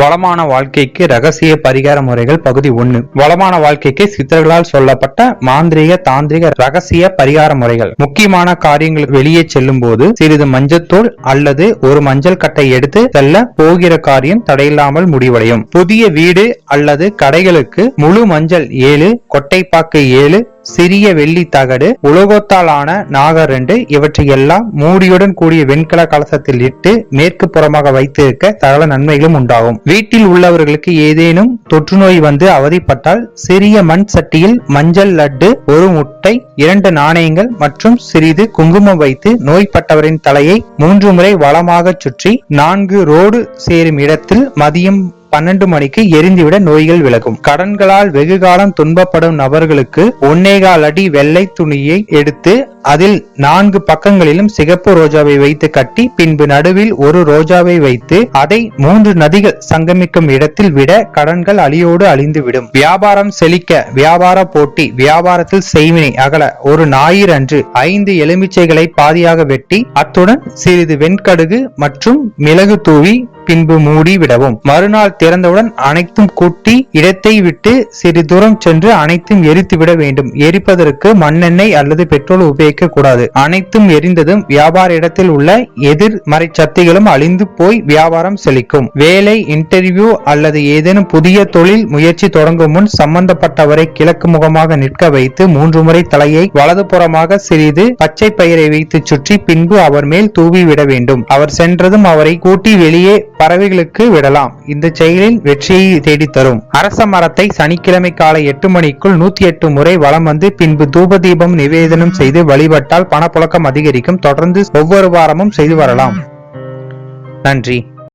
வளமான வாழ்க்கைக்கு ரகசிய பரிகார முறைகள் பகுதி ஒன்னு. வளமான வாழ்க்கைக்கு சித்தர்களால் சொல்லப்பட்ட மாந்திரீக தாந்திரிக ரகசிய பரிகார முறைகள். முக்கியமான காரியங்களுக்கு வெளியே செல்லும் போது சிறிது மஞ்சத்தூள் அல்லது ஒரு மஞ்சள் கட்டை எடுத்து செல்ல போகிற காரியம் தடையில்லாமல் முடிவடையும். புதிய வீடு அல்லது கடைகளுக்கு முழு மஞ்சள் ஏழு கொட்டைப்பாக்கு ஏழு சிறிய வெள்ளி தகடு உலோகத்தால் ஆன நாகர் ரெண்டு இவற்றையெல்லாம் மூடியுடன் கூடிய வெண்கல கலசத்தில் இட்டு மேற்கு புறமாக வைத்திருக்க சகல நன்மைகளும் உண்டாகும். வீட்டில் உள்ளவர்களுக்கு ஏதேனும் தொற்றுநோய் வந்து அவதிப்பட்டால் சிறிய மண் சட்டியில் மஞ்சள் லட்டு ஒரு முட்டை இரண்டு நாணயங்கள் மற்றும் சிறிது குங்குமம் வைத்து நோய்பட்டவரின் தலையை மூன்று முறை வளமாக சுற்றி நான்கு ரோடு சேரும் இடத்தில் மதியம் பன்னெண்டு மணிக்கு எரிந்துவிட நோய்கள் விலகும். கடன்களால் வெகு காலம் துன்பப்படும் நபர்களுக்கு ஒன்னேகால் அடி வெள்ளை துணியை எடுத்து அதில் நான்கு பக்கங்களிலும் சிகப்பு ரோஜாவை வைத்து கட்டி பின்பு நடுவில் ஒரு ரோஜாவை வைத்து அதை மூன்று நதிகள் சங்கமிக்கும் இடத்தில் விட கடன்கள் அழியோடு அழிந்து விடும் வியாபாரம் செழிக்க வியாபார போட்டி வியாபாரத்தில் செய்வினை அகல ஒரு ஞாயிறு அன்று ஐந்து எலுமிச்சைகளை பாதியாக வெட்டி அத்துடன் சிறிது வெண்கடுகு மற்றும் மிளகு தூவி பின்பு மூடி விடவும். மறுநாள் திறந்தவுடன் அனைத்தும் கூட்டி இடத்தை விட்டு சிறு தூரம் சென்று அனைத்தும் எரித்து விட வேண்டும். எரிப்பதற்கு மண்ணெண்ணெய் அல்லது பெட்ரோல் உபயோகிக்க கூடாது. அனைத்தும் எரிந்ததும் வியாபார இடத்தில் உள்ள எதிர்மறை சக்திகளும் அழிந்து போய் வியாபாரம் செழிக்கும். வேலை இன்டர்வியூ அல்லது ஏதேனும் புதிய தொழில் முயற்சி தொடங்கும் முன் சம்பந்தப்பட்டவரை கிழக்கு முகமாக நிற்க வைத்து மூன்று முறை தலையை வலதுபுறமாக சிறிது பச்சை பயிரை வைத்து சுற்றி பின்பு அவர் மேல் தூவி விட வேண்டும். அவர் சென்றதும் அவரை கூட்டி வெளியே பறவைகளுக்கு விடலாம். இந்த செயலில் வெற்றியை தேடித்தரும் அரச மரத்தை சனிக்கிழமை காலை எட்டு மணிக்குள் நூத்தி எட்டு முறை வலம் வந்து பின்பு தூப தீபம் நிவேதனம் செய்து வழி வழிபட்டால் பணப்புழக்கம் அதிகரிக்கும். தொடர்ந்து ஒவ்வொரு வாரமும் செய்து வரலாம். நன்றி.